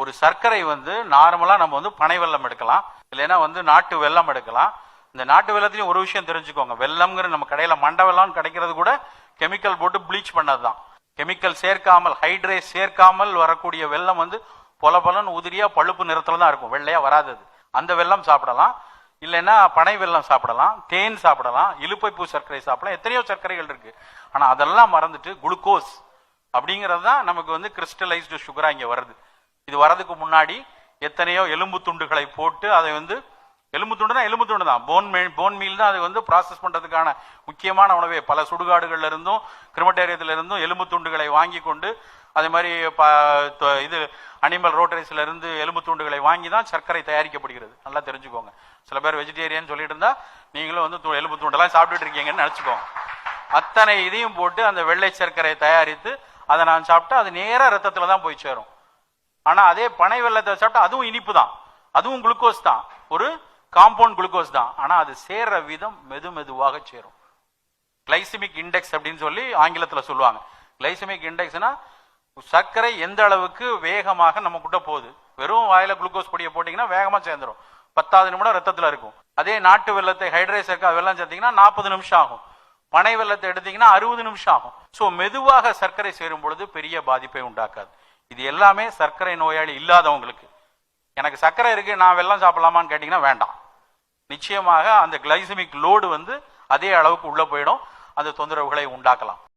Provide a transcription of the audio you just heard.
ஒரு சர்க்கரை வந்து நார்மலாக நம்ம வந்து பனை வெல்லம் எடுக்கலாம். இல்லைன்னா வந்து நாட்டு வெல்லம் எடுக்கலாம். இந்த நாட்டு வெல்லத்திலையும் ஒரு விஷயம் தெரிஞ்சுக்கோங்க. வெல்லம்ங்கிற நம்ம கடையில் மண்டை வெல்லம் கிடைக்கிறது கூட கெமிக்கல் போட்டு ப்ளீச் பண்ணது தான் கெமிக்கல் சேர்க்காமல் ஹைட்ரேட் சேர்க்காமல் வரக்கூடிய வெல்லம் வந்து பொல பொலன்னு உதிரியாக பழுப்பு நிறத்தில் தான் இருக்கும். வெள்ளையாக வராதது. அந்த வெல்லம் சாப்பிடலாம். இல்லைன்னா பனை வெல்லம் சாப்பிடலாம். தேன் சாப்பிடலாம். இலுப்பைப்பூ சர்க்கரை சாப்பிடலாம். எத்தனையோ சர்க்கரைகள் இருக்கு. ஆனால் அதெல்லாம் மறந்துட்டு குளுக்கோஸ் அப்படிங்கிறது தான் நமக்கு வந்து கிறிஸ்டலைஸ்டு சுகராக இங்கே வருது. இது வரதுக்கு முன்னாடி எத்தனையோ எலும்பு துண்டுகளை போட்டு அதை வந்து எலும்பு துண்டுனா எலும்பு துண்டு தான். போன் மீல் போன் மீல் தான் அது வந்து ப்ராசஸ் பண்ணுறதுக்கான முக்கியமான உணவே. பல சுடுகாடுகள்ல இருந்தும் கிரிமட்டேரியத்தில் இருந்தும் எலும்பு துண்டுகளை வாங்கி கொண்டு அதே மாதிரி ப- இது அனிமல் ரோட்டரிஸ்ல இருந்து எலும்பு துண்டுகளை வாங்கி தான் சர்க்கரை தயாரிக்கப்படுகிறது. நல்லா தெரிஞ்சுக்கோங்க. சில பேர் வெஜிடேரியன் சொல்லிட்டு இருந்தா நீங்களும் வந்து எலும்பு துண்டெல்லாம் சாப்பிட்டுட்டு இருக்கீங்கன்னு நினைச்சுக்கோங்க. அத்தனை இதையும் போட்டு அந்த வெள்ளை சர்க்கரை தயாரித்து அதை நான் சாப்பிட்டா அது நேராக ரத்தத்தில் தான் போய் சேரும். ஆனா அதே பனை வெள்ளத்தை சாப்பிட்டா அதுவும் இனிப்பு தான் அதுவும் குளுக்கோஸ் தான். ஒரு காம்பவுண்ட் குளுக்கோஸ் தான். ஆனா அது சேர்ற விதம் மெது மெதுவாக சேரும். கிளைசிமிக் இண்டெக்ஸ் அப்படின்னு சொல்லி ஆங்கிலத்துல சொல்லுவாங்க. கிளைசிமிக் இண்டெக்ஸ்னா சர்க்கரை எந்த அளவுக்கு வேகமாக நமக்குள்ள போகுது. வெறும் வாயில குளுக்கோஸ் பொடியை போட்டீங்கன்னா வேகமா சேர்ந்துரும். பத்தாவது நிமிடம் ரத்தத்துல இருக்கும். அதே நாட்டு வெள்ளத்தை ஹைட்ரேஸ் இருக்கா வெள்ளம் சேர்த்தீங்கன்னா நாற்பது நிமிஷம் ஆகும். பனை வெள்ளத்தை எடுத்தீங்கன்னா அறுபது நிமிஷம் ஆகும். ஸோ மெதுவாக சர்க்கரை சேரும் பொழுது பெரிய பாதிப்பை உண்டாக்காது. இது எல்லாமே சர்க்கரை நோயாளி இல்லாதவங்களுக்கு. எனக்கு சர்க்கரை இருக்கு நான் வெள்ளம் சாப்பிடலாமான்னு கேட்டீங்கன்னா வேண்டாம். நிச்சயமாக அந்த கிளைசமிக் லோடு வந்து அதே அளவுக்கு உள்ள போயிடும். அந்த தொந்தரவுகளை உண்டாக்கலாம்.